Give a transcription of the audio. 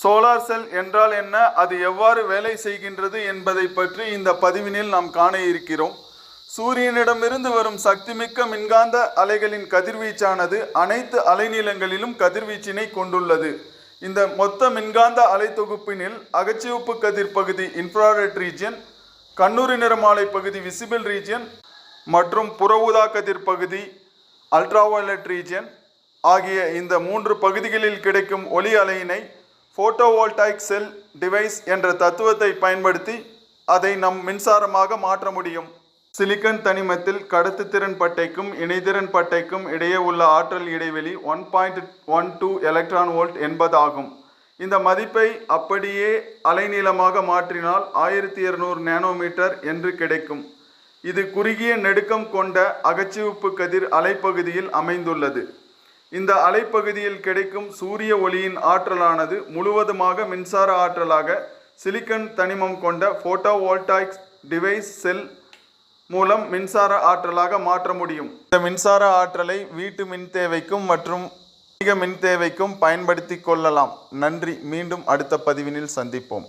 Solar cell என்றால் என்ன? அது எவ்வாறு வேலை செய்கின்றது என்பதை பற்றி இந்த பதிவினில் நாம் காண இருக்கிறோம். சூரியனிடமிருந்து வரும் சக்திமிக்க மின்காந்த அலைகளின் கதிர்வீச்சானது அனைத்து அலைநீளங்களிலும் கதிர்வீச்சினை கொண்டுள்ளது. இந்த மொத்த மின்காந்த அலை தொகுப்பினில் அகச்சிவப்பு கதிர் பகுதி இன்ஃப்ராரெட் ரீஜியன் கண்ணூரி நிறமாலை பகுதி விசிபிள் ரீஜியன் மற்றும் புற ஊதா கதிர் பகுதி அல்ட்ராவயலட் ரீஜியன் ஆகிய இந்த மூன்று பகுதிகளில் கிடைக்கும் ஒளி அலையினை போட்டோவோல்டாயிக் செல் டிவைஸ் என்ற தத்துவத்தை பயன்படுத்தி அதை நம் மின்சாரமாக மாற்ற முடியும். சிலிக்கன் தனிமத்தில் கடத்துத்திறன் பட்டைக்கும் இணைதிறன் பட்டைக்கும் இடையே உள்ள ஆற்றல் இடைவெளி one point one two electron volt என்பதாகும். இந்த மதிப்பை அப்படியே அலைநீளமாக மாற்றினால் ஆயிரத்தி இருநூறு நேனோமீட்டர் என்று கிடைக்கும். இது குறுகிய நெடுக்கம் கொண்ட அகச்சிவப்பு கதிர் அலைப்பகுதியில் அமைந்துள்ளது. இந்த அலைப்பகுதியில் கிடைக்கும் சூரிய ஒளியின் ஆற்றலானது முழுவதுமாக மின்சார ஆற்றலாக சிலிக்கன் தனிமம் கொண்ட போட்டோவோல்டாயிக் டிவைஸ் செல் மூலம் மின்சார ஆற்றலாக மாற்ற முடியும். இந்த மின்சார ஆற்றலை வீட்டு மின் தேவைக்கும் மற்றும் மின் தேவைக்கும் பயன்படுத்தி கொள்ளலாம். நன்றி. மீண்டும் அடுத்த பதிவினில் சந்திப்போம்.